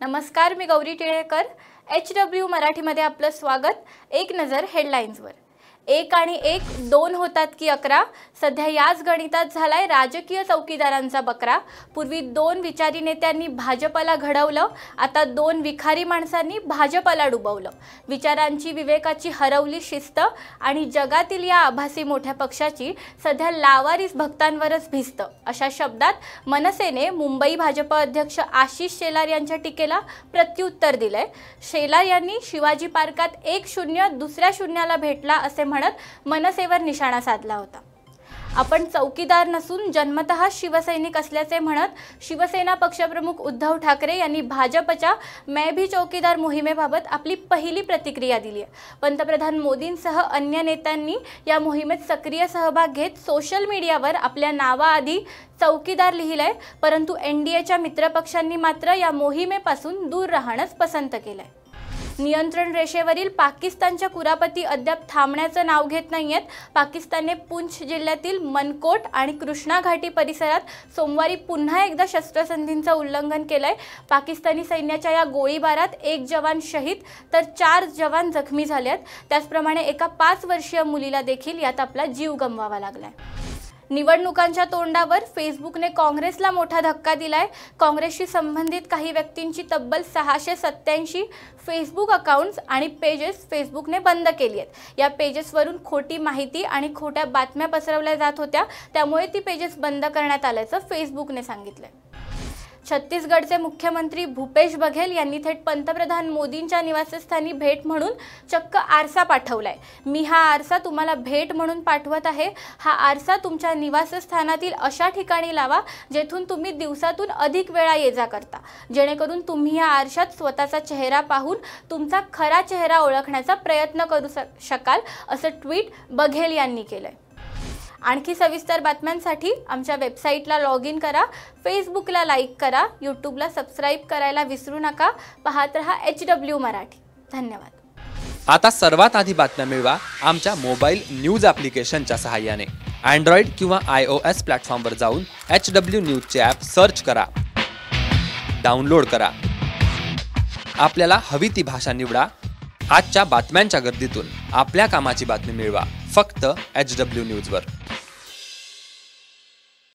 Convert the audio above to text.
नमस्कार मी Gauri Tilekar. H W मराठीमध्ये आपलं स्वागत. एक नजर हेडलाईन्सवर एक आणि एक दोन होतात की अकरा. सध्या याच गणितात झालाय राजकीय चौकीदारांचा बकरा. पूर्वी दोन विचारी नेत्यांनी भाजपला घडवलं आता दोन विखारी माणसांनी भाजपला डुबवलं. विचारांची विवेकाची हरवली शिस्त आणि जगातील या आभासी मोठ्या पक्षाची सध्या लावारीस भक्तांवरच भिस्त. अशा शब्दात मनसेने मुंबई भाजप अध्यक्ष आशिष शेलार यांच्या टीकेला प्रत्युत्तर दिलंय. शेलार यांनी शिवाजी पार्कात एक शून्य दुसऱ्या शून्याला भेटला असे म्हणत मनसेवर निशाणा साधला होता. आपण चौकीदार नसून जन्मत शिवसैनिक असल्याचे म्हणत शिवसेना पक्षप्रमुख उद्धव ठाकरे यांनी भाजपच्या मै भी चौकीदार मोहिमेबाबत आपली पहिली प्रतिक्रिया दिली आहे. पंतप्रधान मोदींसह अन्य नेत्यांनी या मोहिमेत सक्रिय सहभाग घेत सोशल मीडियावर आपल्या नावाआधी चौकीदार लिहिलंय परंतु एन डी एच्या मित्रपक्षांनी मात्र या मोहिमेपासून दूर राहणंच पसंत केलंय. नियंत्रण रेषेवरील पाकिस्तानच्या कुरापती अद्याप थांबण्याचं नाव घेत नाही आहेत पाकिस्तानने पुंछ जिल्ह्यातील मनकोट आणि कृष्णा घाटी परिसरात सोमवारी पुन्हा एकदा शस्त्रसंधींचं उल्लंघन केलंय. पाकिस्तानी सैन्याच्या या गोळीबारात एक जवान शहीद तर चार जवान जखमी झाले आहेत त्याचप्रमाणे एका पाच वर्षीय मुलीला देखील यात आपला जीव गमवावा लागलाय. निवडणुकांच्या तोंडावर फेसबुकने काँग्रेसला मोठा धक्का दिलाय. काँग्रेसशी संबंधित काही व्यक्तींची तब्बल सहाशे सत्याऐंशी फेसबुक अकाउंट्स आणि पेजेस फेसबुकने बंद केली आहेत. या पेजेसवरून खोटी माहिती आणि खोट्या बातम्या पसरवल्या जात होत्या. त्यामुळे ती पेजेस बंद करण्यात आल्याचं फेसबुकने सांगितलं छत्तीसगडचे मुख्यमंत्री भूपेश बघेल यांनी थेट पंतप्रधान मोदींच्या निवासस्थानी भेट म्हणून चक्क आरसा पाठवलाय. मी हा आरसा तुम्हाला भेट म्हणून पाठवत आहे. हा आरसा तुमच्या निवासस्थानातील अशा ठिकाणी लावा जेथून तुम्ही दिवसातून अधिक वेळा ये जा करता. जेणेकरून तुम्ही या आरशात स्वतःचा चेहरा पाहून तुमचा खरा चेहरा ओळखण्याचा प्रयत्न करू शकाल असं ट्विट बघेल यांनी केलंय. आणखी सविस्तर बातम्यांसाठी आमच्या वेबसाईटला लॉग इन करा. फेसबुकला लाईक करा. यूट्यूबला सबस्क्राईब करायला विसरू नका. पाहत रहा एच डब्ल्यू मराठी. धन्यवाद. आता सर्वात आधी बातम्या मिळवा आमच्या मोबाईल न्यूज ॲप्लिकेशनच्या सहाय्याने. अँड्रॉइड किंवा आय ओ एस प्लॅटफॉर्मवर जाऊन एच डब्ल्यू न्यूजचे ॲप सर्च करा. डाउनलोड करा. आपल्याला हवी ती भाषा निवडा. आजच्या बातम्यांच्या गर्दीतून आपल्या कामाची बातमी मिळवा. फक्त एच डब्ल्यू न्यूजवर